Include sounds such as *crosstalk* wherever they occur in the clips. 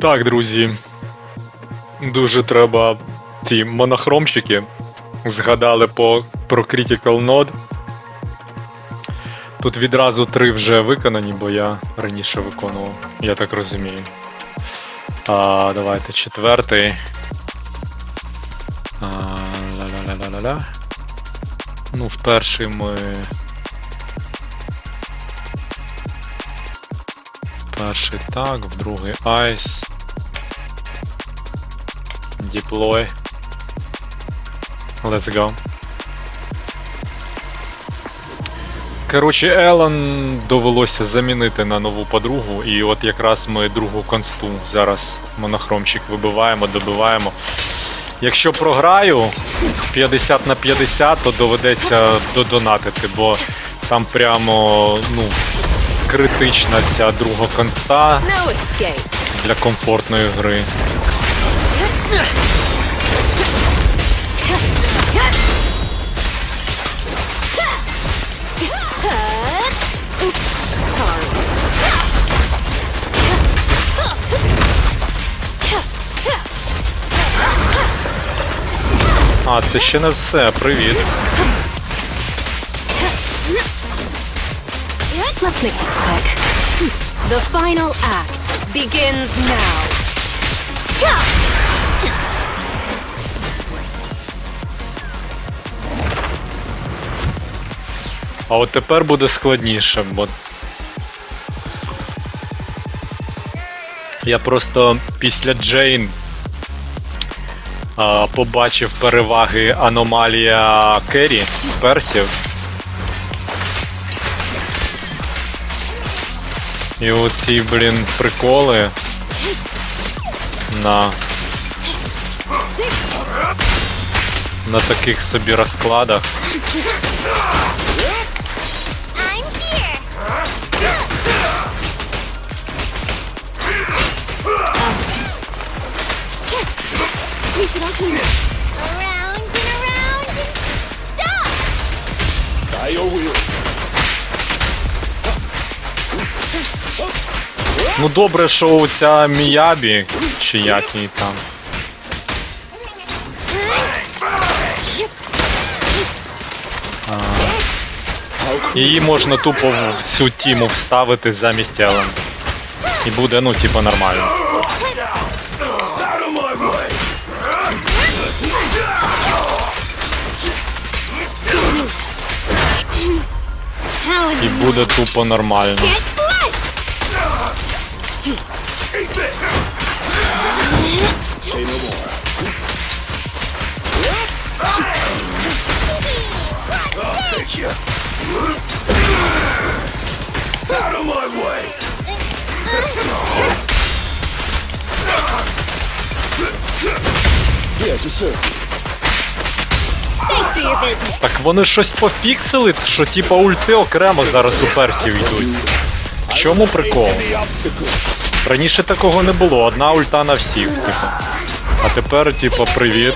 Так, друзі. Дуже треба ці монохромчики. Згадали по, про Critical Node. Тут відразу три вже виконані, бо я раніше виконував, я так розумію. А, давайте четвертий. А, ля-ля-ля-ля-ля. Ну, в перший ми. Перший так, в другий Ice. Deploy. Let's go. Коротше, Елен довелося замінити на нову подругу, і от якраз ми другу консту зараз монохромчик вибиваємо, добиваємо. Якщо програю 50 на 50, то доведеться додонатити, бо там прямо ну, критична ця друга конста для комфортної гри. А, це ще не все. Привіт. Let's make this quick. The final act begins now. А от тепер буде складніше, бо. Я просто після Джейн а, побачив переваги аномалія Керрі персів. І оці, блін, приколи на, Six. на таких собі розкладах. I'm here. Sweep it up here. Around and around and stop! Ну добре, що ця Міябі, чи як її там. Її можна тупо в цю тіму вставити замість Елен. І буде, ну, типу, нормально. І буде тупо нормально. Так вони щось пофіксили, що типа ульти окремо зараз у персів йдуть. В чому прикол? Раніше такого не було, одна ульта на всіх, типу. А тепер, типа, привіт.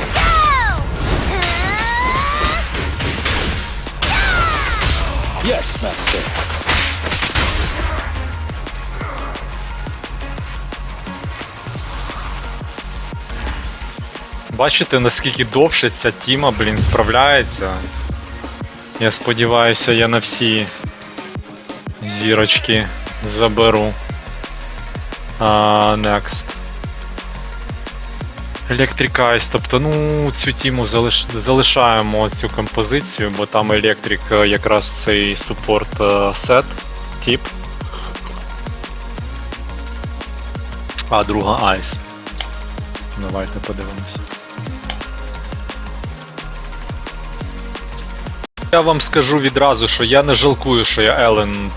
Yes, master. Бачите, наскільки довше ця тіма, блін, справляється. Я сподіваюся, я на всі зірочки заберу. А, next. Electric Eyes, тобто, ну, цю тіму залиш... залишаємо цю композицію, бо там Electric е, якраз цей супорт е, сет, тип. А, друга Ice. Давайте подивимося. Я вам скажу відразу, що я не жалкую, що я Елен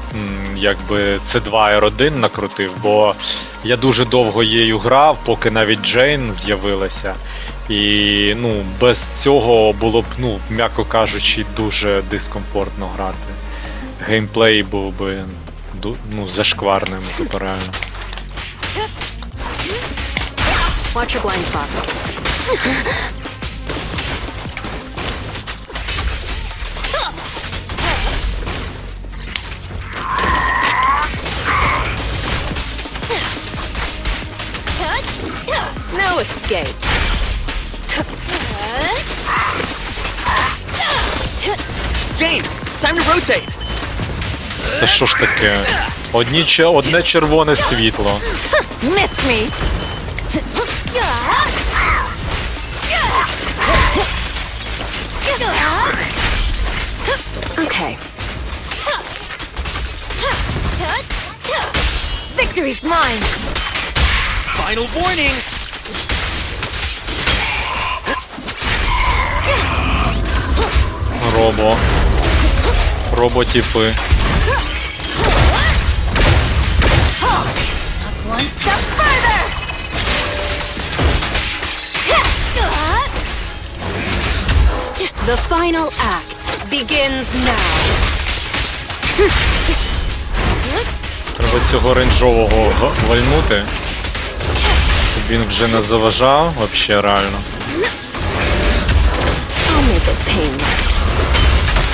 якби це 2 r 1 накрутив, бо я дуже довго її грав, поки навіть Джейн з'явилася. І ну, без цього було б, ну, м'яко кажучи, дуже дискомфортно грати. Геймплей був би ну, зашкварним, реально. Watch your blind spot. Escape. Jane, time to rotate. Це що ж таке? Одні, че- одне червоне світло. Missed me. Okay. Victory's mine. Final warning. Робо. Роботіпи. The final act begins now. Треба цього рейнджового вальнути. Щоб він вже не заважав, вообще реально. I'll make it painless.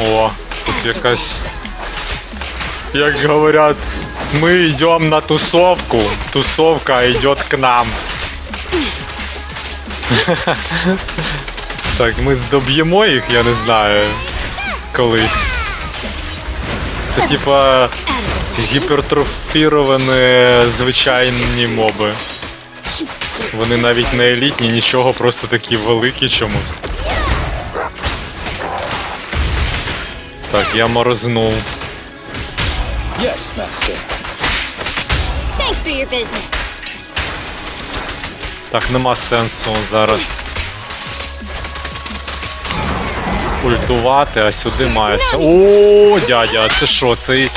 О, тут якась. Як говорять, ми йдемо на тусовку, тусовка йде к нам. Так, ми здоб'ємо їх, я не знаю. Колись. Це типа гіпертрофіровані звичайні моби. Вони навіть не елітні, нічого, просто такі великі чомусь. Так, я морознув. Yes, Master. Thanks for your business. Так, нема сенсу зараз ультувати, а сюди мається. О, дядя, це що? Цей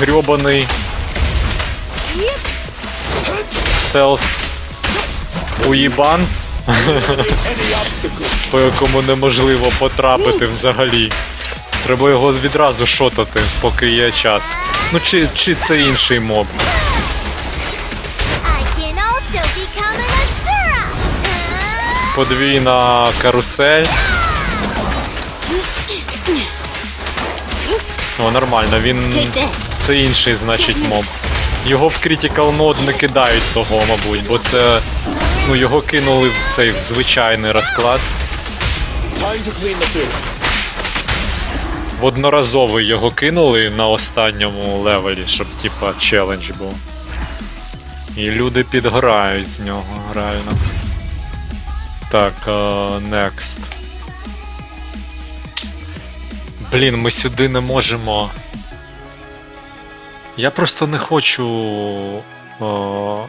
грьобаний стелс уїбан, по якому неможливо потрапити взагалі. Треба його відразу шотати, поки є час. Ну чи, чи це інший моб. Подвійна карусель. О, нормально, він. Це інший, значить, моб. Його в Critical Mode не кидають того, мабуть, бо це. Ну, його кинули в цей звичайний розклад. Одноразовий його кинули на останньому левелі, щоб типа челендж був. І люди підгорають з нього, реально. Так, е, next. Блін, ми сюди не можемо. Я просто не хочу о,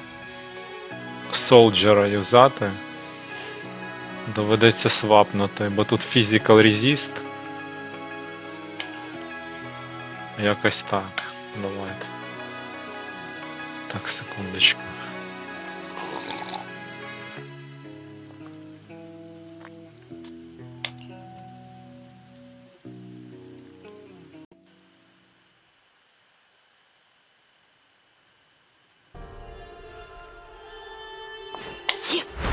солджера юзати. Доведеться свапнути, бо тут physical resist. Якось так. Давайте. Так, секундочку. Out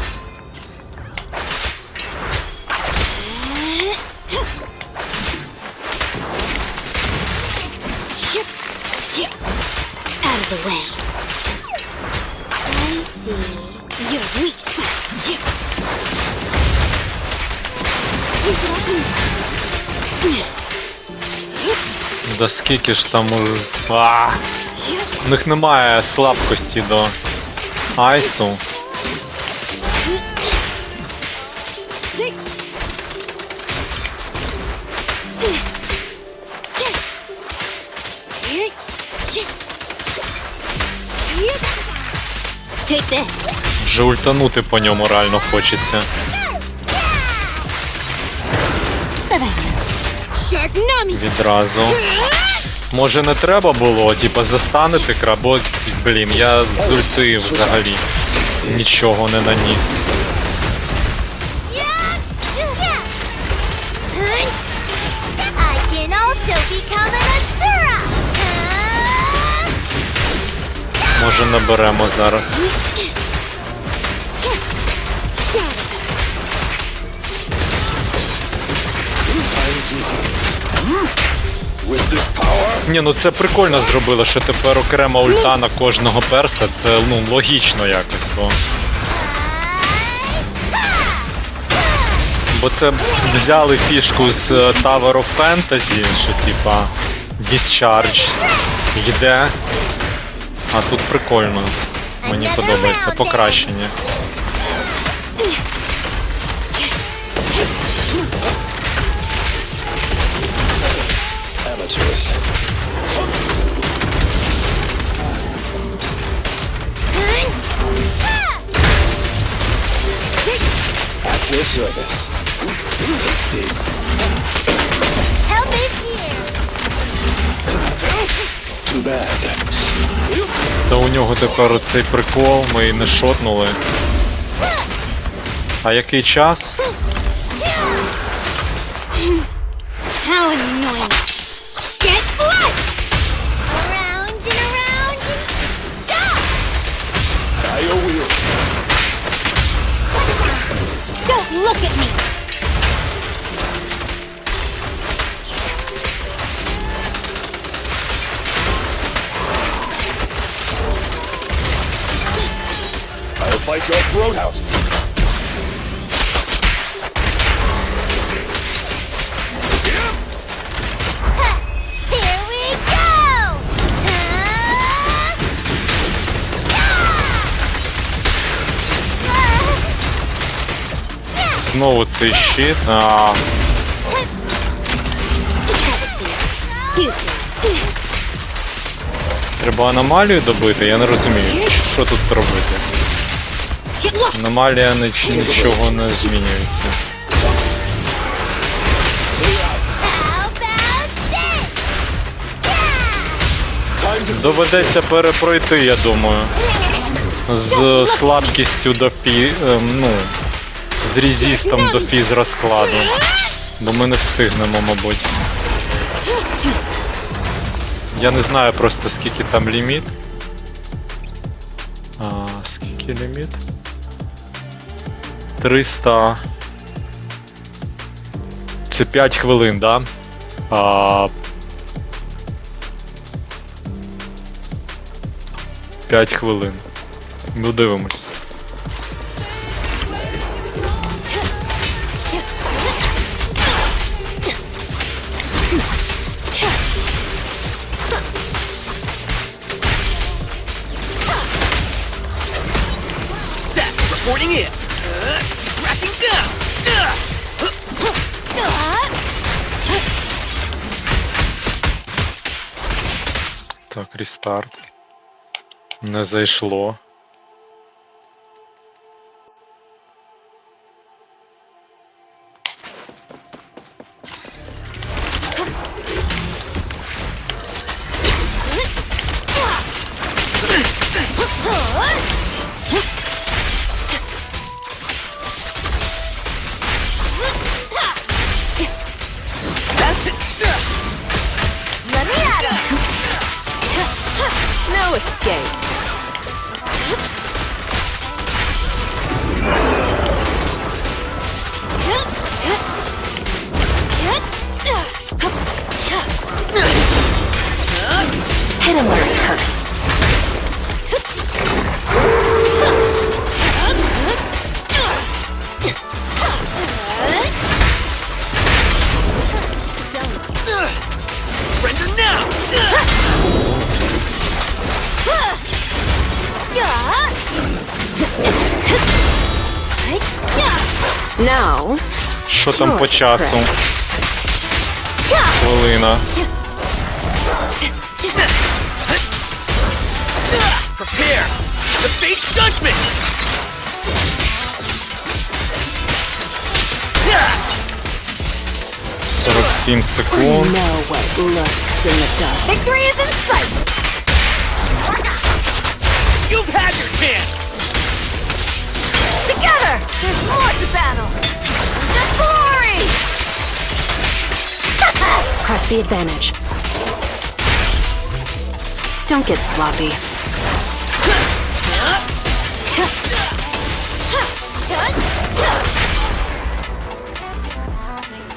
Да скільки ж там уже. А! У них немає слабкості до айсу. Вже ультанути по ньому реально хочеться. Nami! Відразу. Може не треба було, типа застанити краб, бо, блін, я з ульти взагалі нічого не наніс. Може наберемо зараз. Ні, ну це прикольно зробили, що тепер окрема ульта на кожного перса, це ну логічно якось, бо. Бо це взяли фішку з е, Tower of Fantasy, що типа Discharge йде. А тут прикольно. Мені подобається покращення. Та у нього тепер цей прикол, ми не шотнули. А який час? Знову цей щит. А, треба аномалію добити, я не розумію, що тут робити. Аномалія ніч, нічого не змінюється. Доведеться перепройти, я думаю. З слабкістю до фі... ем, ну, з резістом до фіз розкладу. Бо ми не встигнемо, мабуть. Я не знаю просто скільки там ліміт. А, скільки ліміт? 300. Це 5 хвилин, да? А, 5 хвилин. Ну дивимось. Reporting in. Uh, tracking down. Uh, Так, рестарт. Не зайшло. Escape. там по часу? Хвилина. prepare. The fate judgment. Yeah. 7 I секунд. know what lurks in the dark. Victory is in sight! You've had your chance! Together! There's more to battle! Press the advantage. Don't get sloppy.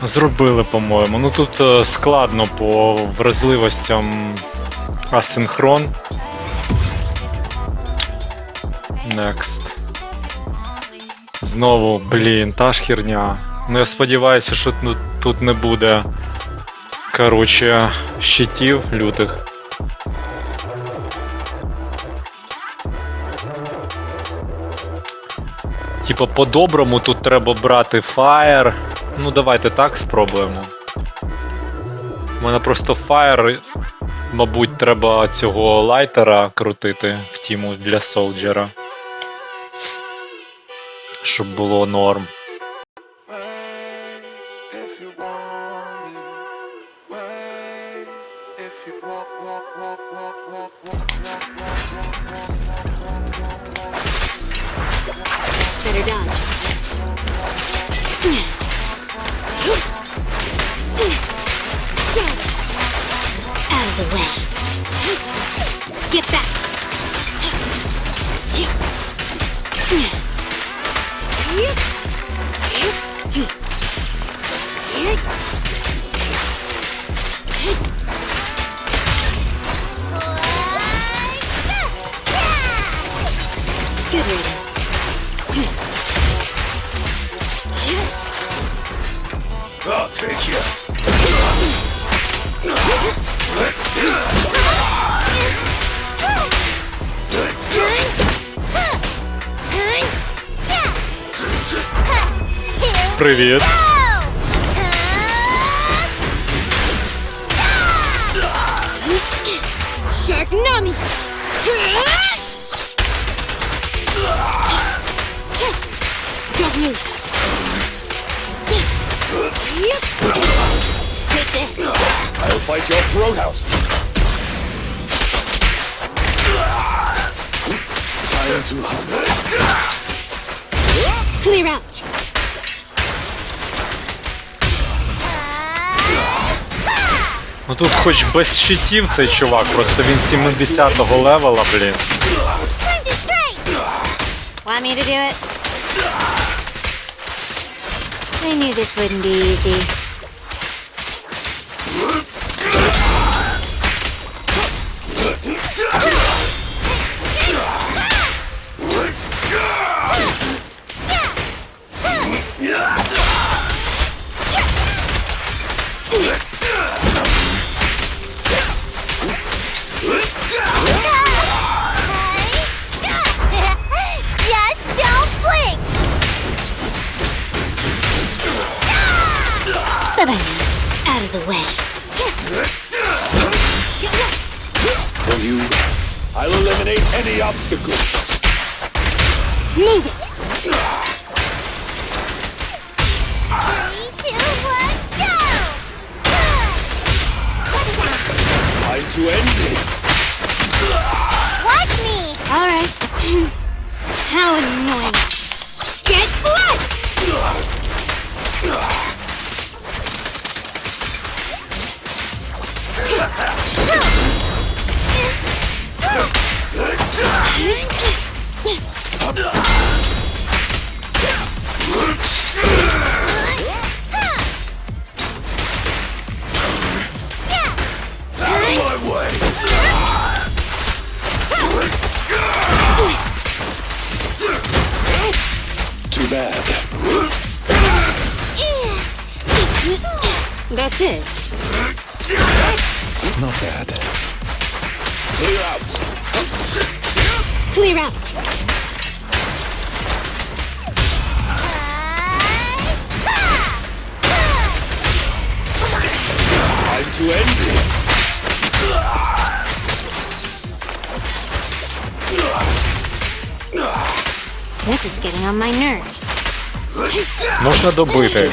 Зробили, по-моєму. Ну тут е, складно по вразливостям асинхрон. Next. Знову, блін, та ж херня. Ну я сподіваюся, що ну, тут не буде. Коротше, щитів лютих. Типа, по-доброму тут треба брати Fire. Ну, давайте так спробуємо. У мене просто Fire, мабуть, треба цього лайтера крутити в тіму для солджера. Щоб було норм. if you want Better dodge. Out of the way. Get back. I'll take you. Привіт. Sharknami! Drop fight your throat out. Time to hunt. Clear out. Ну тут хоч без щитів цей чувак, просто він 70-го левела, блін. Want me to do it? I knew this wouldn't be easy. Any obstacles. Move it! Three, two, one, go! Time to end this. Watch me! Alright. *laughs* How annoying. Get flushed! My way. Too bad. That's it. Not bad. Clear out. Clear out. Time to end this. This is getting on my nerves. Можна добити.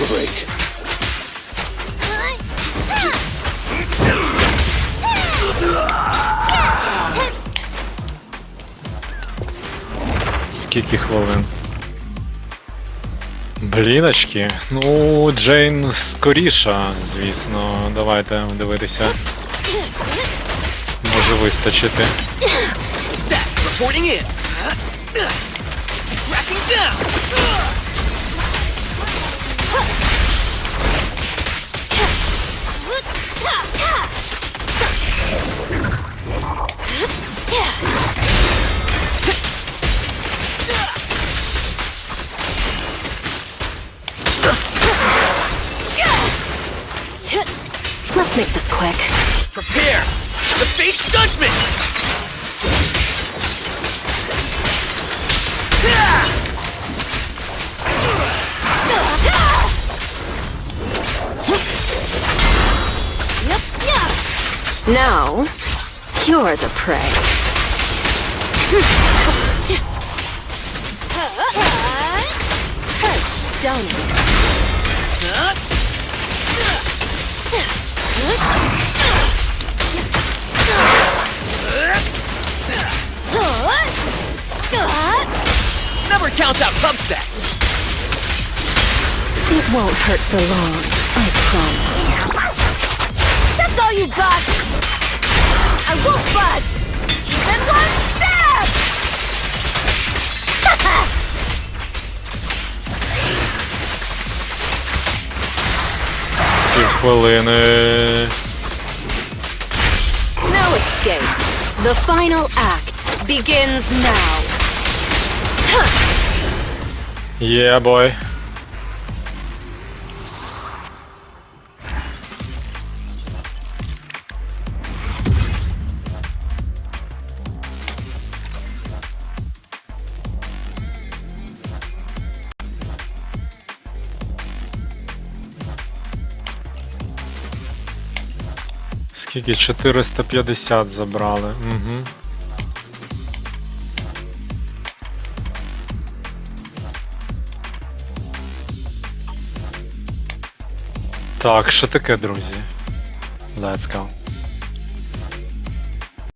Скільки хвилин? Бліночки. Ну, Джейн скоріша, звісно. Давайте дивитися. Може вистачити. Don't? Never count out Cubsat. It won't hurt for long, I promise. That's all you got! I won't budge! Even one Півхвилини. No escape. The final act begins now. Yeah, boy. Скільки? 450 забрали. Угу. Так, що таке, друзі? Let's go.